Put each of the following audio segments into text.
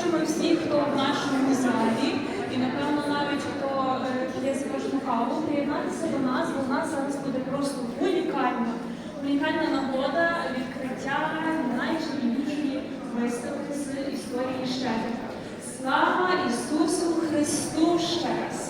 запрошуємо всіх, хто в нашому залі, і напевно навіть хто є за кожну каву, приєднатися до нас, бо в нас зараз буде просто унікальна, унікальна нагода відкриття найживішої виставки з історії Щедрика. Слава Ісусу Христу ще!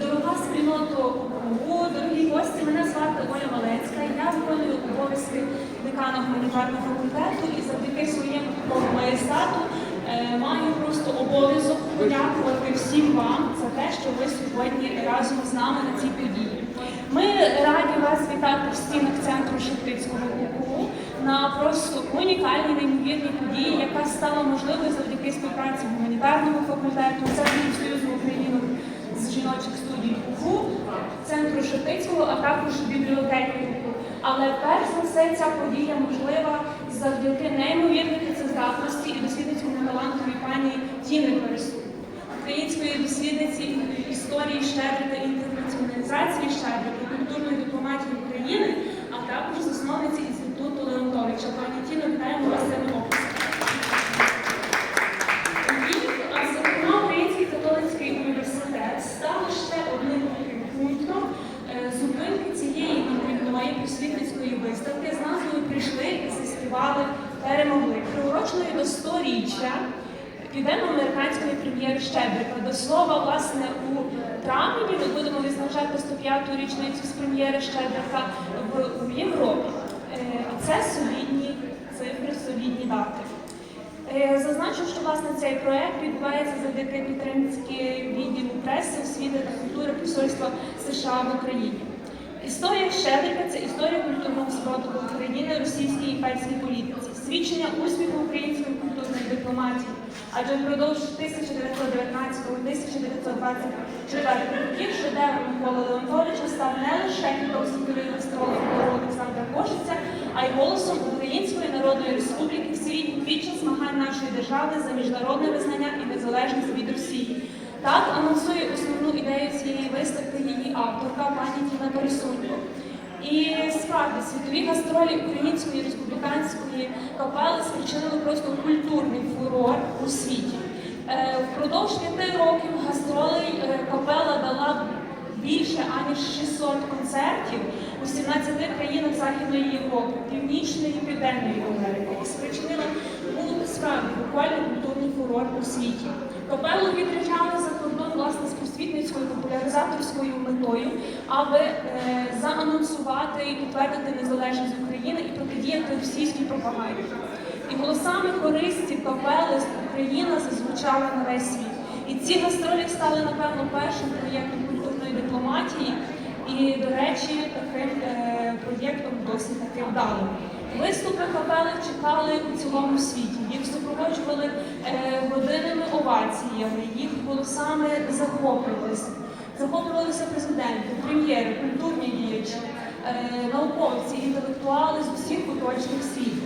Дорога спільнота УКУ, дорогі гості, мене звати Оля Малецька. Я виконую обов'язки декана гуманітарного факультету і завдяки своєму майстату е, маю просто обов'язок подякувати всім вам за те, що ви сьогодні разом з нами на цій події. Ми раді вас вітати в стінах центру Шептицького УКУ на просто унікальній неймовірній події, яка стала можливою завдяки співпраці гуманітарного факультету, Союзу жіночих студій УКУ, центру Шептицького, а також бібліотеки. Але перш за все ця подія можлива завдяки неймовірній працездатності і дослідницькому талантові пані Тіни Пересу, української дослідниці історії Щедрика і інтернаціоналізації Щедрика і культурної дипломатії України, а також засновниці інституту Леонтовича. Пані Тіно, вітаємо вас цим описом. Львів, а зокрема Український католицький університет став ще одним таким пунктом е, зупинки цієї відповідної просвітницької виставки з назвою Прийшли і заспівали, перемогли. Приуроченої до сторіччя прем'єри Щедрика. До слова, власне, у травні ми будемо відзначати 105-ту річницю з прем'єри Щедрика в, в Європі. Е, А це солідні цифри, солідні дати. Е, Зазначу, що власне цей проект відбувається завдяки підтримці відділу преси, освіти та культури Посольства США в Україні. Історія Щедрика це історія культурного спротиву України російській і імперській політиці, свідчення успіху української культурної дипломатії. Адже впродовж 1919-1924 років шедевр Миколи Леонтовича став не лише хітом світових Олександра Кошиця, а й голосом Української Народної Республіки в світі під час змагань нашої держави за міжнародне визнання і незалежність від Росії. Так анонсує основну ідею цієї виставки її авторка пані Тіна Борисунько. І справді світові гастролі української республіканської капели спричинили просто культурний фурор у світі. Е, Впродовж п'яти років гастролей е, капела дала більше аніж 600 концертів у 17 країнах Західної Європи, Північної і Південної Америки і спричинила справді буквально культурний фурор у світі. Капелу відряджали за кордон власне з просвітницькою популяризаторською метою, аби е, заанонсувати і підтвердити незалежність України і протидіяти російській пропаганді. І голосами хористів капели з України зазвучали на весь світ. І ці гастролі стали, напевно, першим проєктом культурної дипломатії. І, до речі, таким е, проєктом досить таки вдалим. Виступи капели чекали у цілому світі. Їх супроводжували е, годинними оваціями, їх голосами захоплювалися. Захоплювалися президенти, прем'єри, культурні діячі, е, науковці, інтелектуали з усіх куточків світу.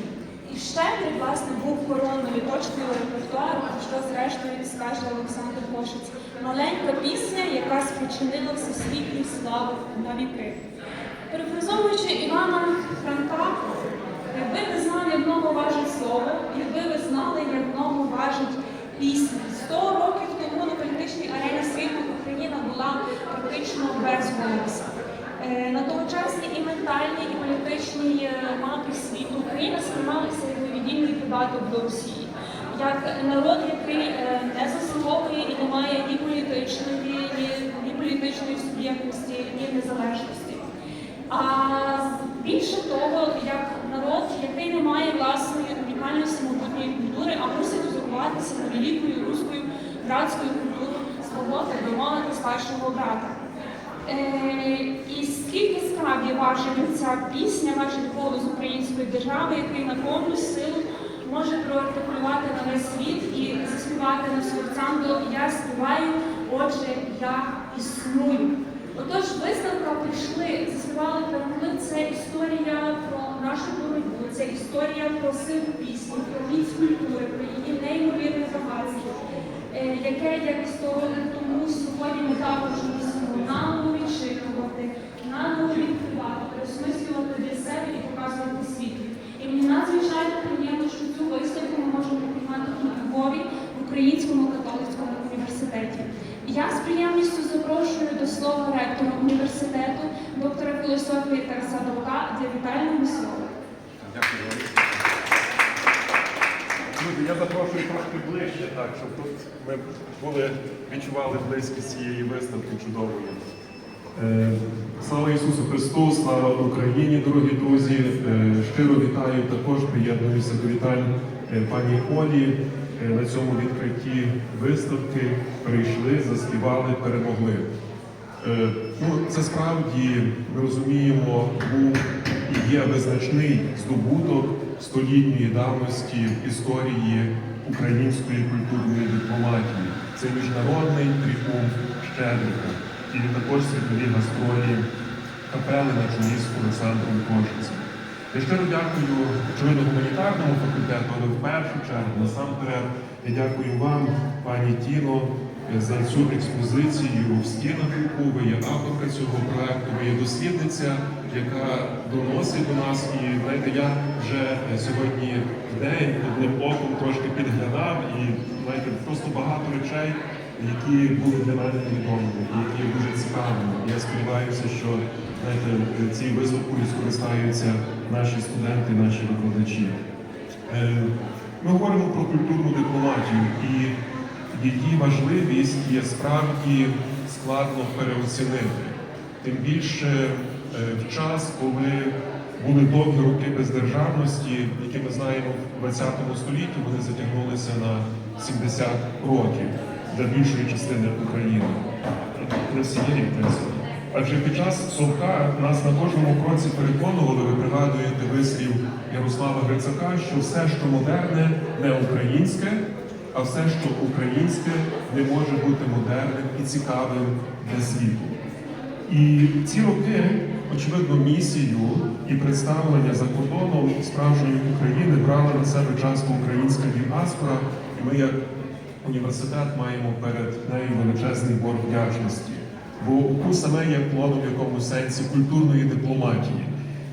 І Щедрик, власне, був коронною точкою репертуару, що зрештою скаже Олександр Кошиць. Маленька пісня, яка спричинила всесвітню славу на віки. Перефразовуючи Івана Франка, якби ви знали, як много важить слово, якби ви знали, як много важить пісня. Сто років тому на політичній арені світу Україна була практично без голосу. Е, На тогочасній і ментальній, і політичній е, мапі світу Україна сприймалася як невіддільний додаток до Росії, як народ, який е, не заслуговує і не має ні політичної, ні політичної суб'єктності, ні незалежності. А більше того, як народ, який не має власної унікальної самобутньої культури, а мусить узурпуватися великою руською братською культурою свого, так би мовити, старшого брата. Е, і скільки справді важить ця пісня, важить голос української держави, який на повну силу може проартикулювати на весь світ і заспівати на серцям до Я співаю, отже, я існую. Отож, виставка прийшли, заспівали перемогли. Це історія про нашу боротьбу, це історія про силу пісні, про міць культури, про її неймовірне багатство, е, яке як 100 тому сьогодні ми також мусимо наново відчитувати, наново відкривати, переосмислювати для себе і показувати світу. І мені надзвичайно приємно, що цю виставку ми можемо приймати у Львові Українському католицькому університеті. Я з приємністю запрошую до слова ректора університету, доктора філософії Тараса Довка для вітального слова. Дякую. Люди, я запрошую трошки ближче, так, щоб тут ми були, відчували близькість цієї виставки чудової. Е, Слава Ісусу Христу, слава Україні, дорогі друзі. Е, Щиро вітаю, також приєднуюся до вітань е, пані Олі. Е, На цьому відкритті виставки прийшли, заспівали, перемогли. Е, Ну, це справді ми розуміємо, був і є визначний здобуток столітньої давності в історії української культурної дипломатії. Це міжнародний тріумф Щедрика і також світові гастролі капели на чолі з Олександром Кошицем. Я щиро дякую очевидно гуманітарному факультету, але в першу чергу насамперед я дякую вам, пані Тіно, за цю експозицію в стінах УКУ. Ви є авторка цього проекту, ви є дослідниця, яка доносить до нас. І знаєте, я вже сьогодні в день одним оком трошки підглядав і знаєте, просто багато речей, які були для мене невідомими, і які дуже цікавими. Я сподіваюся, що знаєте, цією виставкою скористаються наші студенти, наші викладачі. Е, Ми говоримо про культурну дипломатію, і її важливість є справді складно переоцінити. Тим більше е, в час, коли були довгі роки бездержавності, які ми знаємо в 20 столітті, вони затягнулися на 70 років для більшої частини України. Не всієї в. Адже під час Совка нас на кожному кроці переконували, ви пригадуєте вислів Ярослава Грицака, що все, що модерне, не українське, а все, що українське, не може бути модерним і цікавим для світу. І ці роки, очевидно, місію і представлення за кордоном справжньої України брала на себе часто українська діаспора, і ми, як університет, маємо перед нею величезний борг вдячності. Бо УКУ саме є плодом якомусь сенсі культурної дипломатії,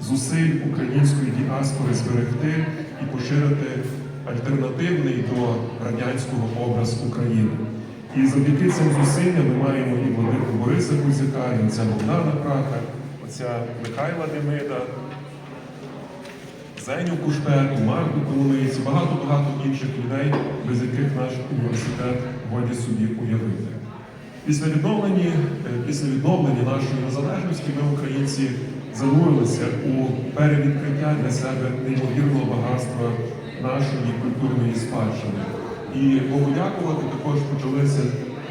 зусиль української діаспори зберегти і поширити альтернативний до радянського образ України. І завдяки цим зусиллям ми маємо і владику Бориса Кузяка, і отця Богдана Праха, отця Михайла Демида, Зеню Кушпету, Марку Коломиєць, багато-багато інших людей, без яких наш університет годі собі уявити. Після відновлення, е, після відновлення нашої незалежності ми, українці, занурилися у перевідкриття для себе неймовірного багатства нашої культурної спадщини. І Богу дякувати також почалися,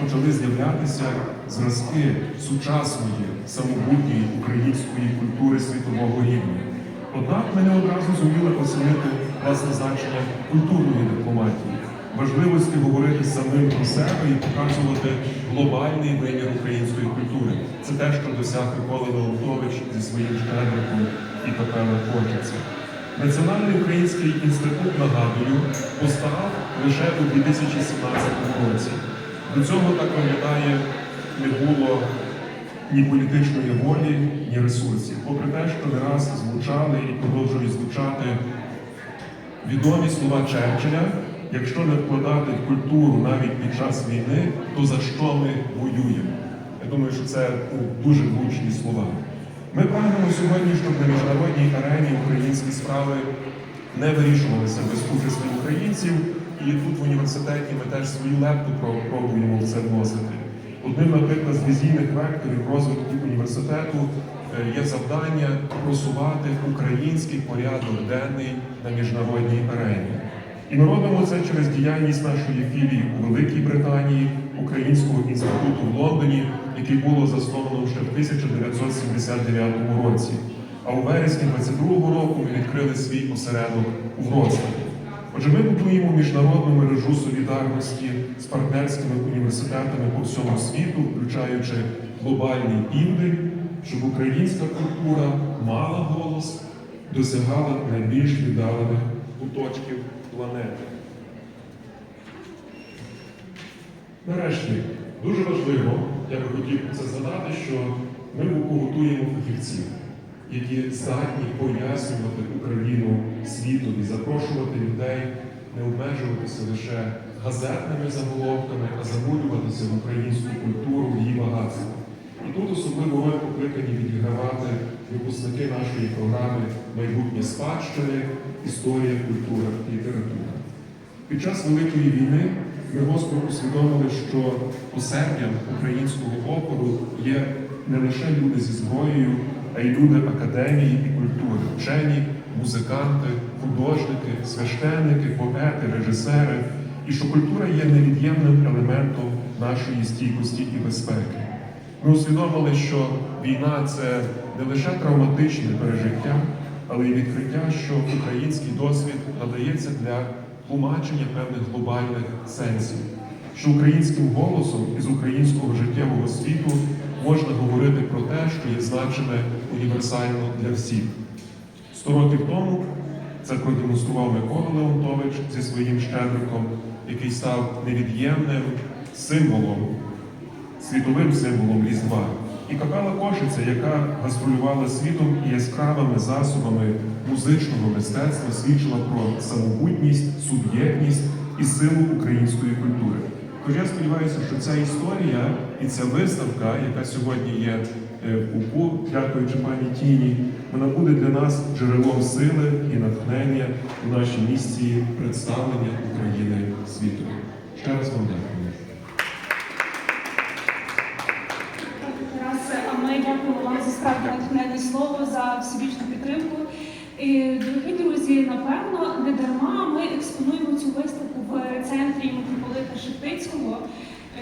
почали з'являтися зразки сучасної самобутньої української культури світового рівня. Однак ми не одразу зуміли оцінити власне значення культурної дипломатії, важливості говорити самим про себе і показувати глобальний вимір української культури. Це те, що досяг Микола Леонтович зі своїм щедриком і капела Хочеться. Національний український інститут, нагадую, постав лише у 2017 році. До цього так виглядає не було ні політичної волі, ні ресурсів. Попри те, що не раз звучали і продовжують звучати відомі слова Черчилля, якщо не вкладати в культуру навіть під час війни, то за що ми воюємо? Я думаю, що це дуже влучні слова. Ми прагнемо сьогодні, щоб на міжнародній арені українські справи не вирішувалися без участі українців, і тут в університеті ми теж свою лепту пробуємо в це вносити. Одним, наприклад, з візійних векторів розвитку університету е, є завдання просувати український порядок денний на міжнародній арені. І ми робимо це через діяльність нашої філії у Великій Британії, Українського інституту в Лондоні, який було засновано ще в 1979 році. А у вересні 22-го року ми відкрили свій осередок у Вроцлаві. Отже, ми будуємо міжнародну мережу солідарності з партнерськими університетами по всьому світу, включаючи глобальний південь, щоб українська культура мала голос, досягала найбільш віддалених куточків планети. Нарешті, дуже важливо, я би хотів це задати, що ми готуємо фахівців, які здатні пояснювати Україну світові, запрошувати людей, не обмежуватися лише газетними заголовками, а занурюватися в українську культуру, в її багатство. І тут особливу роль покликані відігравати випускники нашої програми Майбутнє спадщини, історія, культура, література. Під час Великої війни ми гостро усвідомили, що осердям українського опору є не лише люди зі зброєю, а й люди академії і культури, вчені, музиканти, художники, священники, поети, режисери, і що культура є невід'ємним елементом нашої стійкості і безпеки. Ми усвідомили, що війна це не лише травматичне пережиття, але й відкриття, що український досвід надається для тлумачення певних глобальних сенсів, що українським голосом із українського життєвого світу можна говорити про те, що є значене універсально для всіх. Сто років тому це продемонстрував Микола Леонтович зі своїм щедриком, який став невід'ємним символом, світовим символом Різдва. І капела Кошиця, яка гастролювала світом і яскравими засобами музичного мистецтва, свідчила про самобутність, суб'єктність і силу української культури. Тож я сподіваюся, що ця історія і ця виставка, яка сьогодні є е, в УПУ, дякуючи пані Тіні, вона буде для нас джерелом сили і натхнення у нашій місії представлення України світу. Ще раз вам дякую. Тарасе, а ми дякуємо вам за справді натхненне слово, за всебічну підтримку. І, дорогі друзі, напевно, не дарма ми експонуємо цю виставку в центрі Шептицького,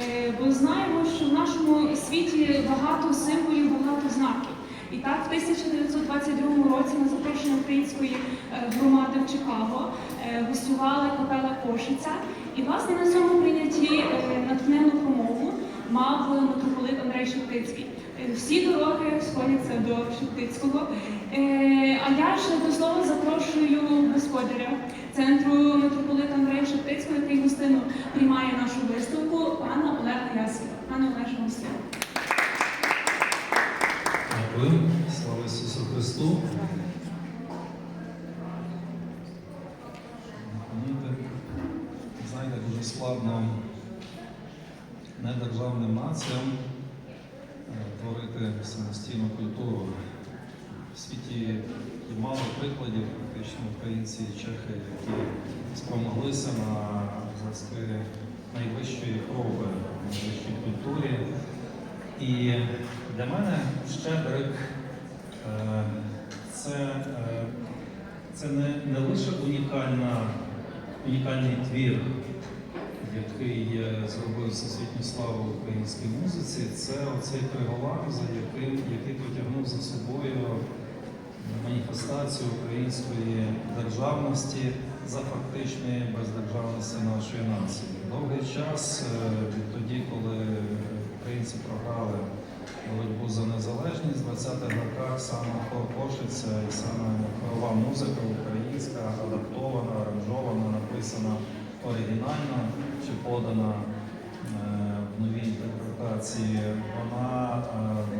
е, бо знаємо, що в нашому світі багато символів, багато знаків. І так, в 1922 році на запрошення української е, громади в Чикаго е, гостювала капела Кошиця. І, власне, на цьому прийнятті натхнену промову мав митрополит Андрей Шептицький. Всі дороги сходяться до Шептицького. Е, А я ж до слова запрошую господаря центру митрополита Андрея Шептицького, який гостину приймає нашу виставку, пана Олега Ясіна. Пане Олеже, вам слово. Дякую. Слава Ісусу Христу. Знаєте, дуже складно недержавним націям самостійну культуру. В світі є мало прикладів, фактично українці і чехи, які спромоглися на зразки найвищої проби, найвищої культурі. І для мене Щедрик е, це, е, це не, не лише унікальна, унікальний твір, який зробив всесвітню славу українській музиці, це оцей приголам, за яким, який потягнув за собою маніфестацію української державності за фактичної бездержавності нашої нації. Довгий час, е, відтоді, коли українці програли боротьбу за незалежність, в 20-х роках саме Кошиця і саме хорова музика українська, адаптована, аранжована, написана оригінально чи подана е, в новій інтерпретації, вона е,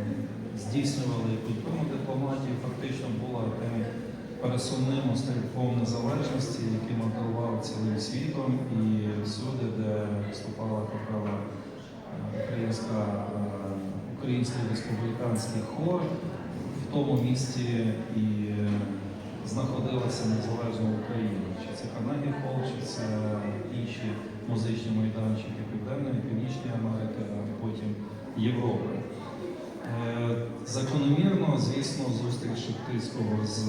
здійснювала і культурну дипломатію, фактично була тим пересувним острівком незалежності, який мандрував цілим світом. І всюди, де виступала капела українська, е, український республіканський хор, в тому місті і знаходилася незалежна Україна. Чи це Карнегі Холл, чи це інші музичні майданчики Південної, Північної Америки, а потім Європи. Е, Закономірно, звісно, зустріч Шептицького з,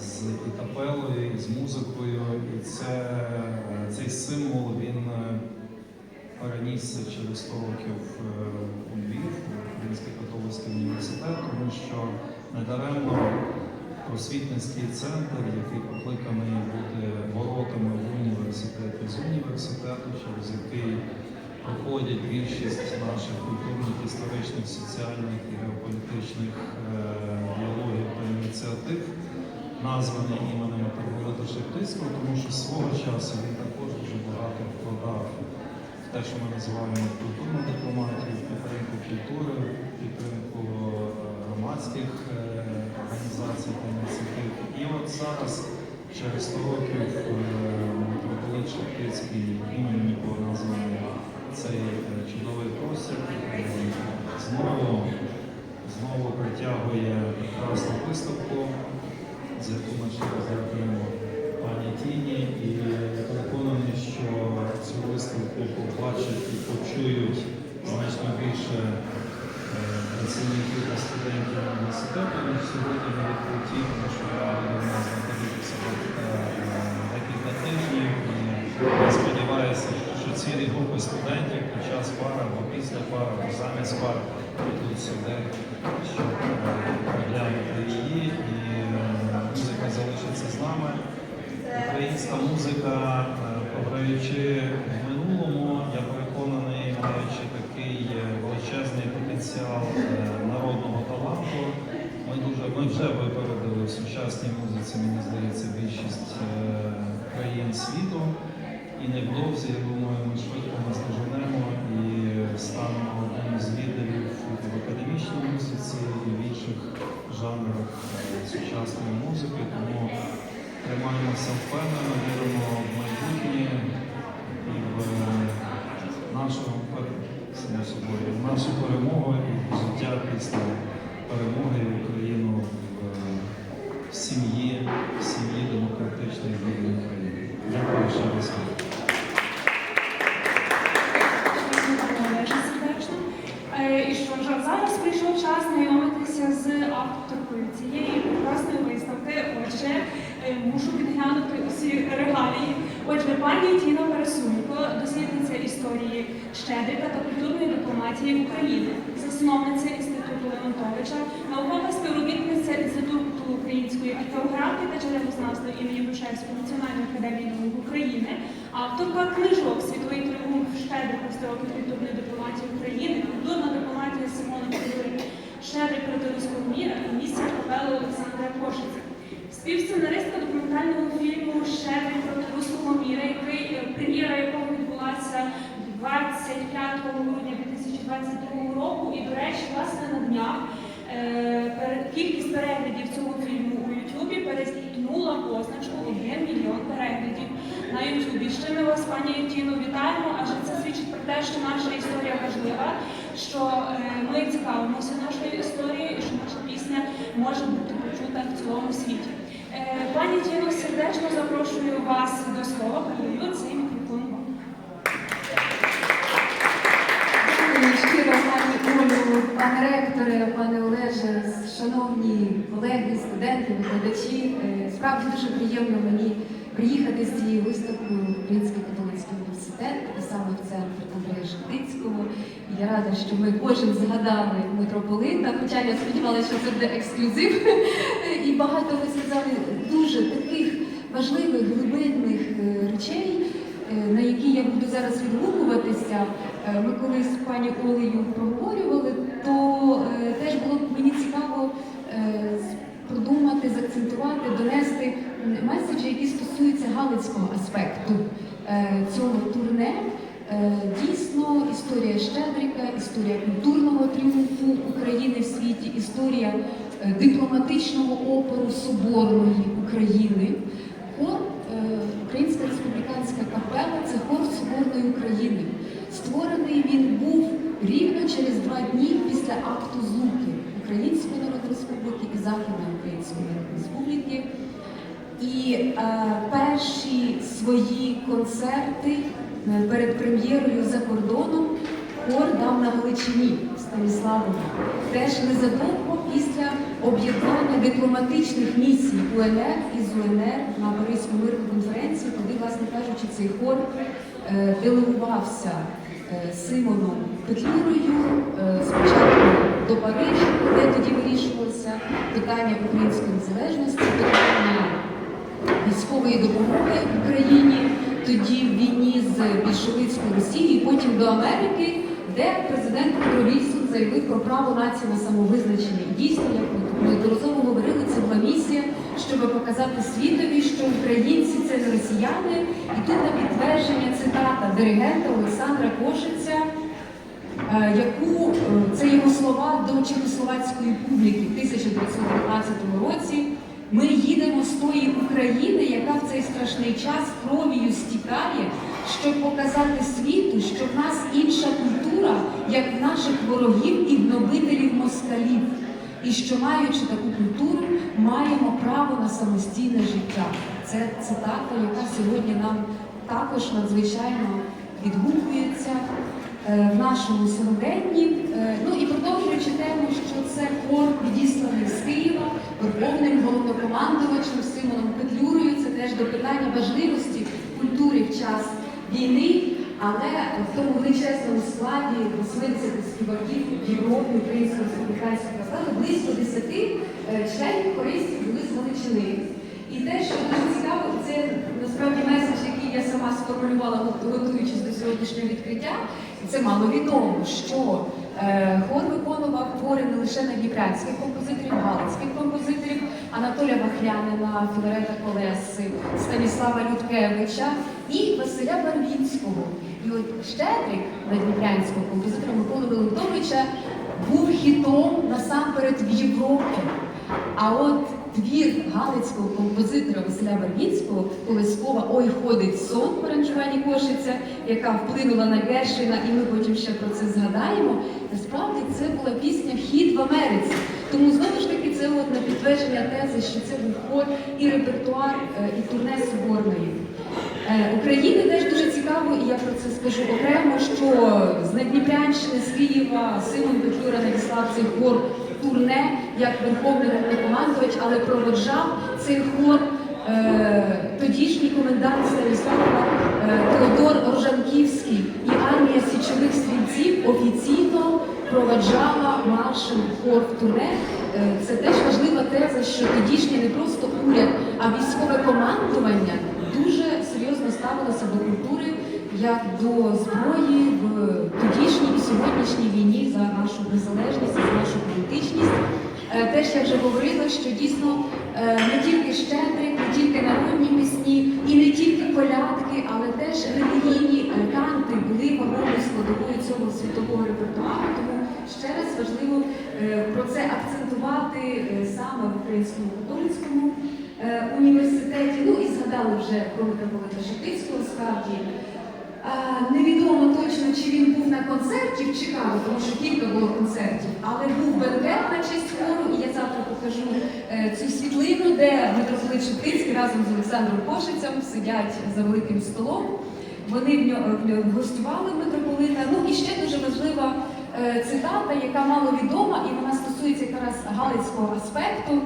з і капелою, і з музикою, і це, цей символ він е, перенісся через 100 років е, у Львів, Український католицький університет, тому що недаремно просвітницький центр, який покликаний бути воротами в університеті з університету, через який проходять більшість наших культурних, історичних, соціальних і геополітичних е, діалогів та ініціатив, названий іменем митрополита Шептицького, тому що свого часу він також дуже багато вкладав в те, що ми називаємо культурну дипломатію, підтримку культури, підтримку е, громадських е, організацій та ініціатив. І от зараз, через 100 років, е, Велик Шептицький, імені якого названий цей е, чудовий простір, е, знову, знову притягує прекрасну виставку, за яку ми дякуємо пані Тіні. І я переконаний, що цю виставку побачать і почують значно більше е, працівників та студентів університету, сьогодні відкритті, тому що знаходитися декілька тижнів. Сподіваюся, що цілі групи студентів під час пар або після пар, або замість пар прийдуть сюди, щоб е, її. І е, музика залишиться з нами. Українська музика, е, програючи в минулому, я переконаний, маючи такий величезний потенціал. Ми вже випередили в сучасній музиці, мені здається, більшість е, країн світу. І невдовзі, я думаю, ми швидко наздоженемо і станемо одним з лідерів в академічній музиці і в інших жанрах е, сучасної музики. Тому тримаємося впевнено, віримо в майбутнє і в нашу пер- собою, в нашу перемогу і в життя після перемоги Україну в сім'ї, в сім'ї демократичної вільної України. Дякую ще раз. Е, І що ж, зараз прийшов час знайомитися з авторкою цієї прекрасної виставки. Отже, е, мушу підглянути усі регалії. Отже, пані Тіна Пересунько, дослідниця історії Щедрика та культурної дипломатії України, засновниця Леонтовича, наукова співробітниця Інституту української археографії та джерелознавства імені Грушевської Національної академії наук України, авторка книжок Світовий тріумф Щедрика в років культурної дипломатії України, культурна дипломатія Симона Кузьори, Щедрик проти руського міра і місія капели Олександра Кошиця. Співсценаристка документального фільму Щедрик проти руського міра, який е, прем'єра якого відбулася 25 грудня 2022 року. І, до речі, власне на днях е, кількість переглядів цього фільму у Ютубі переступнула позначку 1 мільйон переглядів на Ютубі. Ще ми вас, пані Тіно, вітаємо, адже це свідчить про те, що наша історія важлива, що е, ми цікавимося нашою історією і що наша пісня може бути почута в цілому світі. Е, Пані Тіно, сердечно запрошую вас до слова, передаю цей мікрофон вам. Дякую щиро, пані Олю, пане ректоре, пане Олеже, шановні колеги, студенти, викладачі. Е, Справді дуже приємно мені приїхати з цією виставкою в Український католицький університет, саме в центр Андрея Шептицького. Я рада, що ми кожен згадали митрополита, хоча я сподівалася, що це буде ексклюзив. І багато ви сказали дуже таких важливих, глибинних е, речей. Е, на які я буду зараз відгукуватися. Ми коли з пані Олею проговорювали, теж було мені цікаво е, продумати, заакцентувати, донести меседжі, які стосуються галицького аспекту е, цього турне. Е, Дійсно, історія Щедрика, історія культурного тріумфу України в світі, історія дипломатичного опору Соборної України. Хор Українська республіканська капела це хор Соборної України. Створений він був рівно через два дні після акту злуки Української Народної Республіки і Західної Української Народної Республіки. І е, перші свої концерти е, перед прем'єрою за кордоном хор дав на Галичині в Станіславові. Теж незадовго після об'єднання дипломатичних місій УНР із УНР на Паризьку мирну конференцію, куди, власне кажучи, цей хор е, делегувався Симоном Петлюрою е, спочатку до Парижа, де тоді вирішувалося питання української незалежності, питання військової допомоги Україні, тоді в війні з більшовицькою Росією, потім до Америки, де президент Вільсон заявив про право нації на самовизначення. Дійсно, як ми неодноразово говорили, це була місія, щоб показати світові, що українці це не росіяни. І тут на підтвердження цитата диригента Олександра Кошиця. е, Яку е, це його слова до чехословацької публіки в 1919 році, Ми їдемо з тої України, яка в цей страшний час кров'ю стікає, щоб показати світу, що в нас інша культура, як в наших ворогів і гнобителів москалів. І що маючи таку культуру, маємо право на самостійне життя. Це цитата, яка сьогодні нам також надзвичайно відгукується е, в нашому сьогоденні. Е, Ну і продовжуючи тему, що це хор відісланий з Києва, верховним головнокомандувачем Симоном Петлюрою. Це теж до питання важливості культури в час війни. Але в тому величезному складі мисливців співаків в Європі, Українського республіканського капели близько 10 е, членів хористів були з Галичини. І те, що дуже цікаво, це насправді меседж, який я сама сформулювала, готуючись до сьогоднішнього відкриття. Це маловідомо, що е, хор виконував твори не лише на дніпрянських композиторів, галицьких композиторів, Анатолія Вахлянина, Філарета Колеси, Станіслава Людкевича і Василя Барвінського. Щедрик надніпрянського композитора Миколи Валентовича був хітом насамперед в Європі. А от твір галицького композитора Василя Барвінського Колескова Ой ходить сон в аранжуванні Кошиця, яка вплинула на Гершина, і ми потім ще про це згадаємо. Насправді це була пісня Вхід в Америці. Тому знову ж таки це от на підтвердження тези, що це був хор і репертуар, е, і турне Соборної. Е, України теж дуже цікаво, і я про це скажу окремо, що з Надніпрянщини, з Києва Симон Петлюра надіслав цей хор турне як верховний головнокомандувач, але проводжав цей хор е, тодішній комендант Станіслава е, Теодор Оржанківський і армія січових стрільців офіційно проведжала маршем хор в турне. Е, Це теж важлива теза, що тодішній не просто уряд, а військове командування дуже серйозно ставилося до культури як до зброї в тодішній і сьогоднішній війні за нашу незалежність, за нашу політичність. Е, Теж я вже говорила, що дійсно е, не тільки щедрик, не тільки народні пісні і не тільки колядки, але теж релігійні канти були вагомою складовою цього світового репертуару. Тому ще раз важливо е, про це акцентувати саме в українському католицькому університеті. Ну і згадали вже про митрополита Шептицького справді. Невідомо точно, чи він був на концерті в Чикаго, тому що кілька було концертів, але був бенкет на честь хору, і я завтра покажу е, цю світлину, де митрополит Шептицький разом з Олександром Кошицем сидять за великим столом. Вони в нього гостювали митрополита. Ну і ще дуже важлива е, цитата, яка мало відома, і вона стосується якраз галицького аспекту.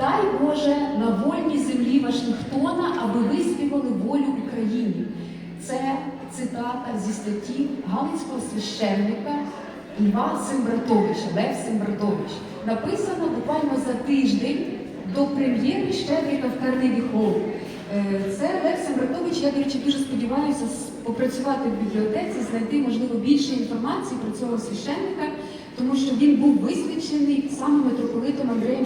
Дай Боже на вольній землі Вашингтона, аби виспівали волю Україні. Це цитата зі статті Галицького священника Льва Симбратовича, Лев Симбратович. Написано буквально за тиждень до прем'єри Щедрика в Карневі Холл. Е, Це Лев Симбратович, я, до речі, дуже сподіваюся попрацювати в бібліотеці, знайти, можливо, більше інформації про цього священника, тому що він був висвячений саме митрополитом Андреєм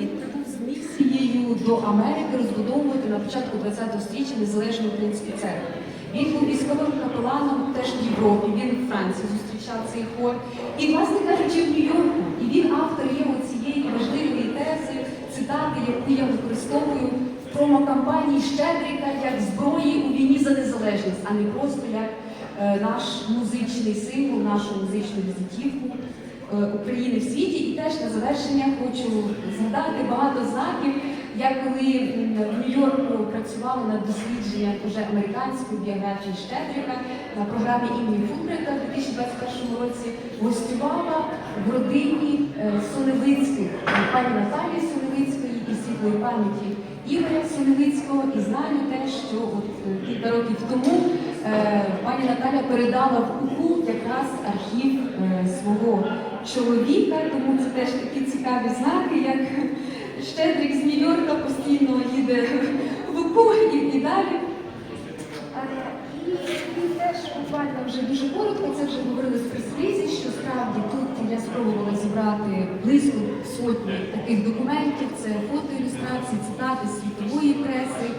Він прибув з місією до Америки розбудовувати на початку ХХ століття незалежну українську церкву. Він був військовим капеланом теж в Європі, він в Франції зустрічав цей хор. І, власне кажучи, в Нью-Йорку. І він автор є цієї важливої тези, цитати, яку я використовую в промокампанії Щедрика як зброї у війні за незалежність, а не просто як е, наш музичний символ, нашу музичну візитівку. Е, України в світі. І теж на завершення хочу згадати багато знаків. Я коли в Нью-Йорку працювала над дослідженням вже американської біографії Щедрика на програмі імені Фулбрета в 2021 році, гостювала в родині е, Соневицьких, пані Наталії Соневицької і світлої пам'яті Ігоря Соневицького. І знаю те, що от е, кілька років тому пані Наталя передала в УКУ якраз архів е, свого чоловіка, тому це теж такі цікаві знаки, як Щедрик з Нью-Йорка постійно їде в УКУ і, далі. І теж буквально вже дуже коротко, це вже говорили з прес-релізі, що справді тут я спробувала зібрати близько сотні таких документів, це фотоілюстрації, цитати світової преси,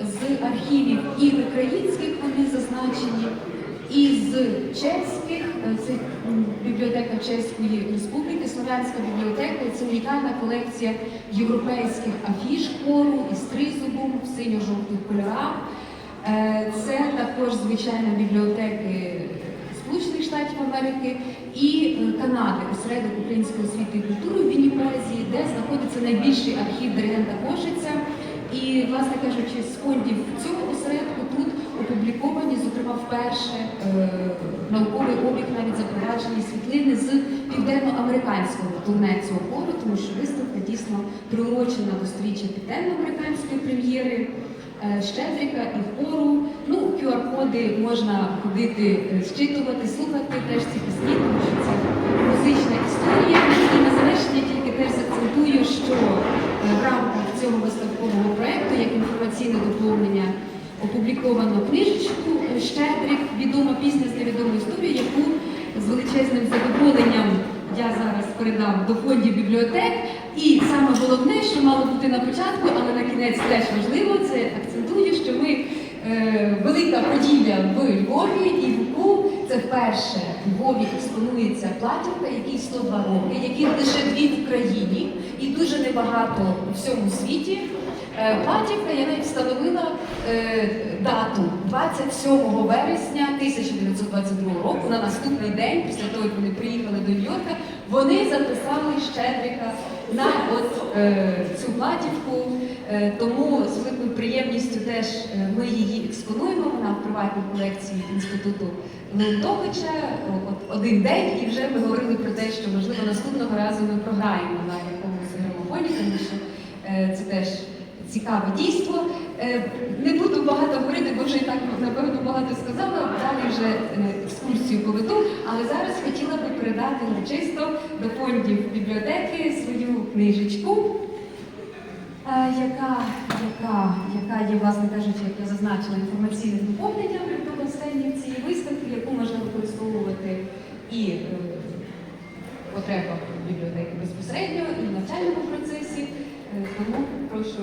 з архівів і українських вони зазначені, і з чеських, це бібліотека Чеської Республіки, Слов'янська бібліотека. Це унікальна колекція європейських афіш хору із тризубом в синьо-жовтих кольорах. Е, Це також звичайно бібліотеки Сполучених Штатів Америки і е, Канади, осередок української освіти і культури в Вінніпезі, де знаходиться найбільший архів диригента Кошиця. І, власне кажучи, з фондів цього осередку тут опубліковані, зокрема, вперше е, науковий обіг навіть запроваджені світлини з південноамериканського турне цього хору, тому що виставка дійсно приурочена до сторіччя південноамериканської прем'єри. е, Щедрика і хору. Ну, QR-коди можна ходити, е, зчитувати, слухати теж ці пісні, тому що це музична історія. І на завершення тільки теж закцентую, що в рамках цього виставкового проєкту, як інформаційне доповнення, опубліковано книжечку Щедрик, відома пісня з невідомою історією, яку з величезним задоволенням я зараз передам до фондів бібліотек. І саме головне, що мало бути на початку, але на кінець теж важливо, це акцентую, що ми е, велика подія в Львові і в УКУ. Це вперше в Львові експонується платівка, якій 102 роки, яких лише дві в країні і дуже небагато у всьому світі. Е, Платівка я навіть встановила е, дату 27 вересня 1922 року на наступний день, після того, як вони приїхали до Нью-Йорка, вони записали Щедрика на от, е, цю платівку. Е, тому з великою приємністю теж е, ми її експонуємо. Вона в приватній колекції інституту Леонтовича. От один день, і вже ми говорили про те, що можливо наступного разу ми програємо на якомусь грамофоні, тому що е, це теж цікаве дійство. Е, Не буду багато говорити, бо вже і так напевно багато сказала. Далі вже е, екскурсію поведу. Але зараз хотіла би передати урочисто до фондів бібліотеки свою книжечку, е, яка, яка, яка є, власне кажучи, як я зазначила, інформаційним доповненням до останньої цієї виставки, яку можна використовувати і потребах бібліотеки безпосередньо, і в навчальному процесі. Тому прошу.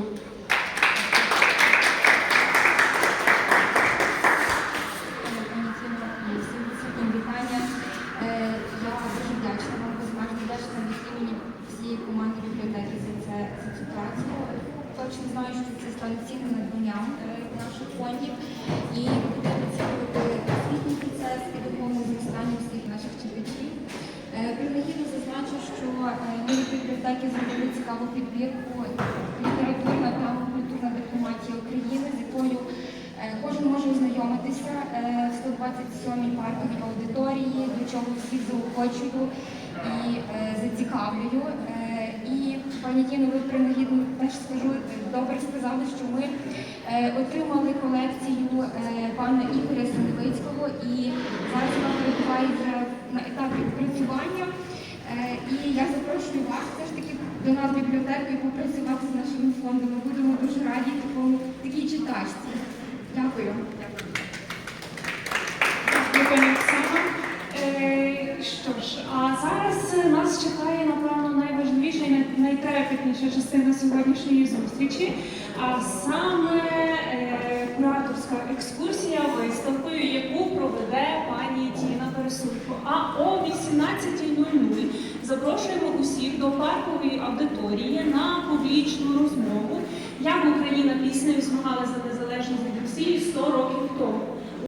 Тіно, ви принагідно теж скажу, е, добре сказали, що ми е, отримали колекцію е, пана Ігоря Синевицького і зараз вона перебувається на етапі відпрацювання. Е, І я запрошую вас все ж таки до нас в бібліотеку і попрацювати з нашими фондами. Будемо дуже раді такому такій читачці. Дякую. Дякую, пані Оксана. Що ж, а зараз е, нас чекає, напевно, найважливіша і най- найтрепетніша частина сьогоднішньої зустрічі, а саме е, кураторська екскурсія виставкою, яку проведе пані Тіна Пересулько. А о 18.00 запрошуємо усіх до паркової аудиторії на публічну розмову, як Україна піснею змагала за незалежність від Росії 100 років тому.